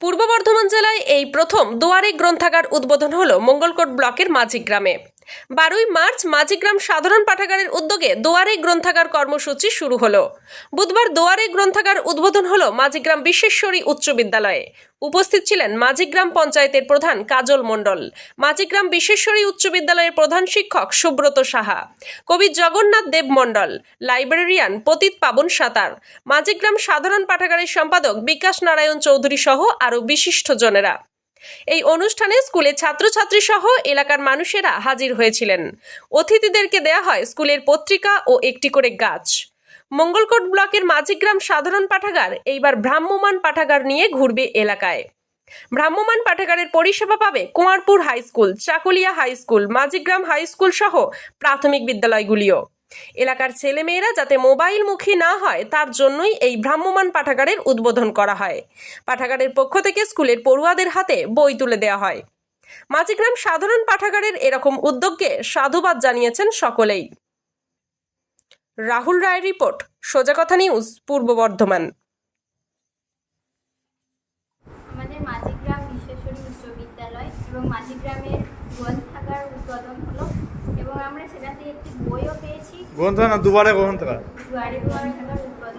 পূর্ব বর্ধমান জেলায় এই প্রথম দুয়ারে গ্রন্থাগার উদ্বোধন হলো মঙ্গলকোট ব্লকের মাঝিগ্রামে বারোই মার্চ মাঝিগ্রাম সাধারণ পাঠাগারের উদ্যোগে দুয়ারে গ্রন্থাগার কর্মসূচি শুরু হলো। বুধবার দোয়ারে গ্রন্থাগার উদ্বোধন হলো মাঝিগ্রাম বিশ্বেশ্বরী উচ্চ বিদ্যালয়ে। উপস্থিত ছিলেন মাঝিগ্রাম পঞ্চায়েতের প্রধান কাজল মণ্ডল, মাঝিগ্রাম বিশ্বেশ্বরী উচ্চ বিদ্যালয়ের প্রধান শিক্ষক সুব্রত সাহা, কবি জগন্নাথ দেব মণ্ডল, লাইব্রেরিয়ান পতিত পাবন সাঁতার, মাঝিগ্রাম সাধারণ পাঠাগারের সম্পাদক বিকাশ নারায়ণ চৌধুরী সহ আরও বিশিষ্টজনেরা এই অনুষ্ঠানে স্কুলের ছাত্রছাত্রী সহ এলাকার মানুষেরা হাজির হয়েছিলেন। অতিথিদেরকে দেয়া হয় স্কুলের পত্রিকা ও একটি করে গাছ। মঙ্গলকোট ব্লকের মাঝিগ্রাম সাধারণ পাঠাগার এইবার ভ্রাম্যমাণ পাঠাগার নিয়ে ঘুরবে এলাকায়। ভ্রাম্যমান পাঠাগারের পরিষেবা পাবে Kumarpur high school, Chakulia high school, Majhigram high school সহ প্রাথমিক বিদ্যালয়গুলিও। এলাকার ছেলেমেয়েরা যাতে মোবাইলমুখী না হয়, তার জন্যই এই ভ্রাম্যমান পাঠাগারের উদ্বোধন করা হয়। পাঠাগারের পক্ষ থেকে স্কুলের পড়ুয়াদের হাতে বই তুলে দেওয়া হয়। মাঝিগ্রাম সাধারণ পাঠাগারের এরকম উদ্যোগকে সাধুবাদ জানিয়েছেন সকলেই। রাহুল রায় রিপোর্ট, সোজা কথা নিউজ, পূর্ব বর্ধমান। আমাদের মাঝিগ্রাম বিশ্বেশ্বরী উচ্চ বিদ্যালয় এবং হলো আমরা সেখান থেকে একটি বইও পেয়েছি। না দুবারে থাকার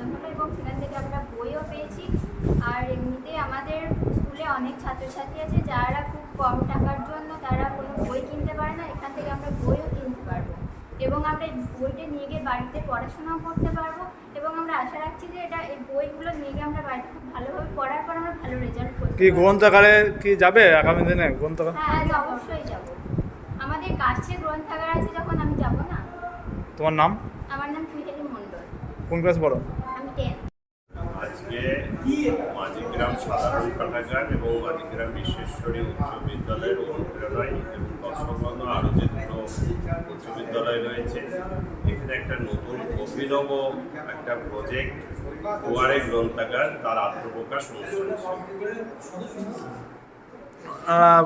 হলো এবং সেখান থেকে আমরা বইও পেয়েছি। আর এমনিতে আমাদের স্কুলে অনেক ছাত্রছাত্রী আছে যারা খুব কম টাকার জন্য তারা কোনো বই কিনতে পারে না। এখান থেকে আমরা বইও কিনতে পারব। এবং আমরা এই বইটা নিয়ে গিয়ে বাড়িতে পড়াশোনাও করতে পারব। এবং আমরা আশা রাখছি যে এটা এই বইগুলো নিয়ে গিয়ে আমরা বাড়িতে খুব ভালোভাবে পড়ার পর আমরা ভালো রেজাল্ট কি গ্রন্থাগারে কি যাবে আগামী দিনে? গ্রন্থাগার হ্যাঁ অবশ্যই যাব। কাছে গ্রন্থাগার আছে যখন আমি যাব না? তোমার নাম? আমার নাম কুহেলি মণ্ডল। কোন ক্লাস পড়ো? আমি টেন আজকে মাঝিগ্রাম সাধারণ পাঠাগার এবং মাঝিগ্রাম বিশ্বেশ্বরী উচ্চ বিদ্যালয়ের অনুপ্রেরণায় এবং তৎসংলগ্ন আরও যে দুটো উচ্চ বিদ্যালয় রয়েছে এখানে একটা নতুন অভিনব একটা প্রজেক্ট দুয়ারে গ্রন্থাগার তার আত্মপ্রকাশ অনুষ্ঠান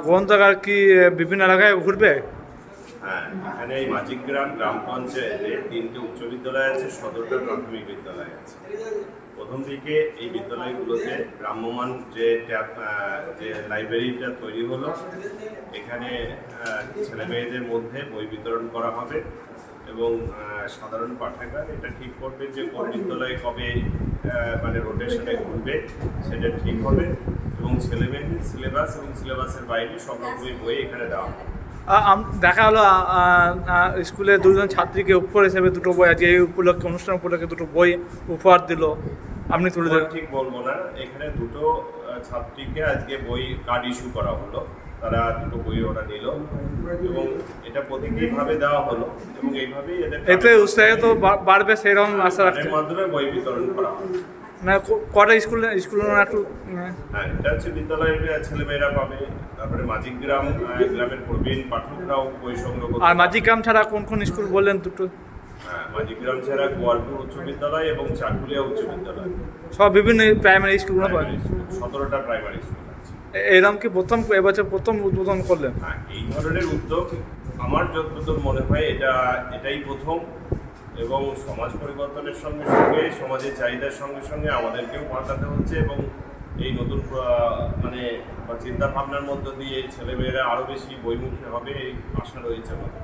গ্রন্থাগার কি বিভিন্ন এলাকায় ঘুরবে? হ্যাঁ এখানে এই মাঝিগ্রাম গ্রাম পঞ্চায়েতে তিনটে উচ্চ বিদ্যালয় আছে সদরটা প্রাথমিক বিদ্যালয় আছে। প্রথম দিকে এই বিদ্যালয়গুলোতে ভ্রাম্যমান যে ট্যাব যে লাইব্রেরিটা তৈরি হলো এখানে আহ, ছেলে মেয়েদের মধ্যে বই বিতরণ করা হবে এবং সাধারণ পাঠাগার এটা ঠিক করবে যে কোন বিদ্যালয়ে কবে মানে রোটেশনে ঘুরবে সেটা ঠিক হবে এবং ছেলে মেয়েদের সিলেবাস এবং সিলেবাসের বাইরে সব রকমের বই এখানে দেওয়া হবে। দেখা হলো স্কুলে দুজন ছাত্রীকে উপহার হিসেবে দুটো বই আজকে এই উপলক্ষে অনুষ্ঠান উপলক্ষে দুটো বই উপহার দিল। আপনি তুলে দেবেন ঠিক বলব না। এখানে দুটো ছাত্রীকে আজকে বই কার্ড ইস্যু করা হলো। তারা দুটো বই ওরা নিল এবং এটা প্রতীকীভাবে দেওয়া হলো এবং এইভাবেই এতে উৎসাহিত বা- বাড়বে সেরকম আশা রাখছি। মাধ্যমে বই বিতরণ করা না কটা স্কুলে স্কুলে একটু হ্যাঁ এটা হচ্ছে বিদ্যালয়ের ছেলেমেয়েরা পাবে তারপরে মাঝিগ্রাম আহ, গ্রামের প্রবীণ পাঠকরাও বই সংগ্রহ আর পারবে। মাঝিগ্রাম ছাড়া কোন কোন স্কুল বললেন দুটো? হ্যাঁ মাঝিগ্রাম ছাড়া গোয়ালপুর উচ্চ বিদ্যালয় এবং চাকুলিয়া উচ্চ বিদ্যালয়। সব বিভিন্ন প্রাইমারি স্কুলগুলো পাবে। সতেরোটা প্রাইমারি স্কুল এরকম কি প্রথম এবছর প্রথম উদ্বোধন করলেন? হ্যাঁ এই ধরনের উদ্যোগ আমার যতদূর মনে হয় এটা এটাই প্রথম। এবং সমাজ পরিবর্তনের সঙ্গে সঙ্গে সমাজের চাহিদার সঙ্গে সঙ্গে আমাদেরকেও পাল্টাতে হচ্ছে এবং এই নতুন মানে চিন্তা ভাবনার মধ্য দিয়ে ছেলেমেয়েরা আরও বেশি বইমুখী হবে এই আশা রয়েছে আমাদের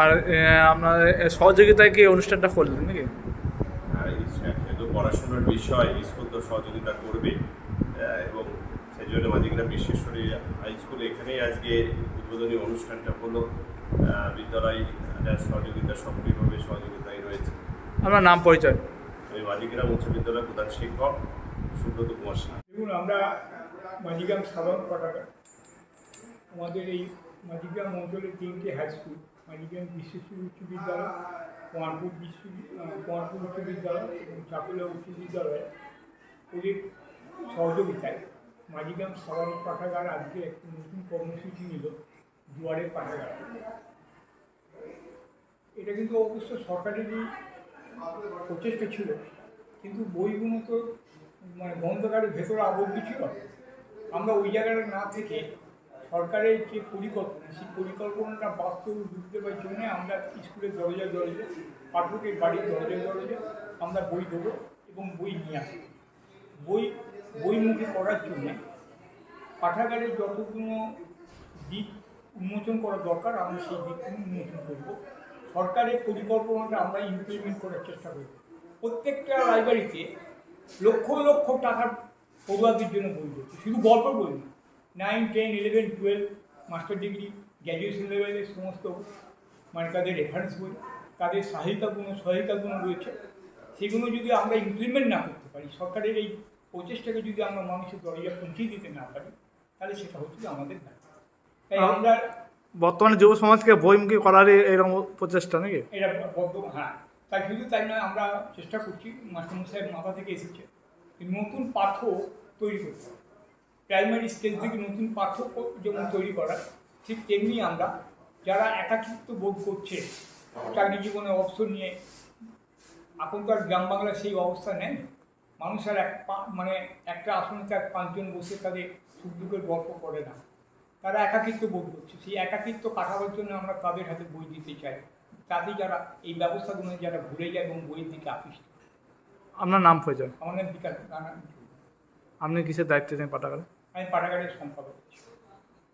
আর আপনার সহযোগিতায় কি অনুষ্ঠানটা করলেন নাকি? যেহেতু পড়াশোনার বিষয় স্কুল তো সহযোগিতা করবে এবং সেই জন্য মাঝিগ্রাম বিশ্বেশ্বরী হাই স্কুল এখানেই আজকে উদ্বোধনী অনুষ্ঠানটা হলো। বিদ্যালয় সহযোগিতা রয়েছে আপনার নাম পরিচয়। আমি মাঝিগ্রাম উচ্চ বিদ্যালয় প্রধান শিক্ষক সুব্রত কুমার সাহা। দেখুন আমরা মাঝিগ্রাম সাধারণ পাঠাগার আমাদের এই মাঝিগ্রাম অঞ্চলের তিনটি হাই স্কুল মাঝিগ্রাম বিশ্বেশ্বরী উচ্চ বিদ্যালয় কুমারপুর বিশ্ব কুমারপুর উচ্চ বিদ্যালয় এবং চাকুলিয়া উচ্চ বিদ্যালয়। ওদের সহযোগিতায় মাঝিগ্রাম সাধারণ পাঠাগার আজকে একটি নতুন কর্মসূচি নিল দুয়ারে পাঠাগার এটা কিন্তু অবশ্য সরকারেরই প্রচেষ্টা ছিল। কিন্তু বইগুলো তো মানে গ্রন্থকারের ভেতরে আবদ্ধ ছিল। আমরা ওই জায়গাটা না থেকে সরকারের যে পরিকল্পনা, সেই পরিকল্পনাটা বাস্তব বুঝতে পারার জন্য আমরা স্কুলের দরজায় দরজায় পাঠকের বাড়ির দরজায় দরজায় আমরা বই দেবো এবং বই নিয়ে আসব। বই বইমুখী করার জন্যে পাঠাগারের যতগুলো দিক উন্মোচন করা দরকার, আমরা সেই দিকগুলো উন্মোচন করব। সরকারের পরিকল্পনাটা আমরা ইমপ্লিমেন্ট করার চেষ্টা করি। প্রত্যেকটা লাইব্রেরিতে লক্ষ লক্ষ টাকার পড়ুয়াদের জন্য বই রয়েছে। শুধু গল্প বই না nine ten eleven twelve master degree graduation লেভেলের সমস্ত মানে তাদের রেফারেন্স বই তাদের সহায়িকাগুলো সহায়িকাগুলো রয়েছে। সেগুলো যদি আমরা ইমপ্লিমেন্ট না করতে পারি সরকারের এই প্রচেষ্টাকে যদি আমরা মানুষের দরজা পৌঁছিয়ে দিতে না পারি তাহলে সেটা হচ্ছে আমাদের দায়িত্ব। তাই আমরা বর্তমানে যুব সমাজকে বইমুখী করার এরকম প্রচেষ্টা নাকি? এটা হ্যাঁ। তাই শুধু তাই নয়, আমরা চেষ্টা করছি মাস্টারমশাইয়ের মাথা থেকে এসেছে নতুন পাঠ্য তৈরি করতে প্রাইমারি স্টেজ থেকে নতুন পাঠ্য যেমন তৈরি করা, ঠিক তেমনি আমরা যারা একাকিত্ব বোধ করছে, চাকরি জীবনে অবসর নিয়ে, এখনকার গ্রাম বাংলায় সেই অবস্থা নেই। মানুষের এক পা- মানে একটা আসনে তার পাঁচজন বসে তাদের সুখ দুঃখের গল্প করে না। তারা একাকিত্ব বোধ করছে। সেই একাকিত্ব কাটাবার জন্য আমরা তাদের হাতে বই দিতে চাই। তাদের যারা এই ব্যবস্থাগুলো যারা ভুলে যায় এবং বইয়ের দিকে আকৃষ্ট। আপনার নাম প্রয়োজন আমাদের বিকাশ। রানা আপনি কিসের দায়িত্বে পাঠাগারে? আমি পাঠাগারের সম্পাদক।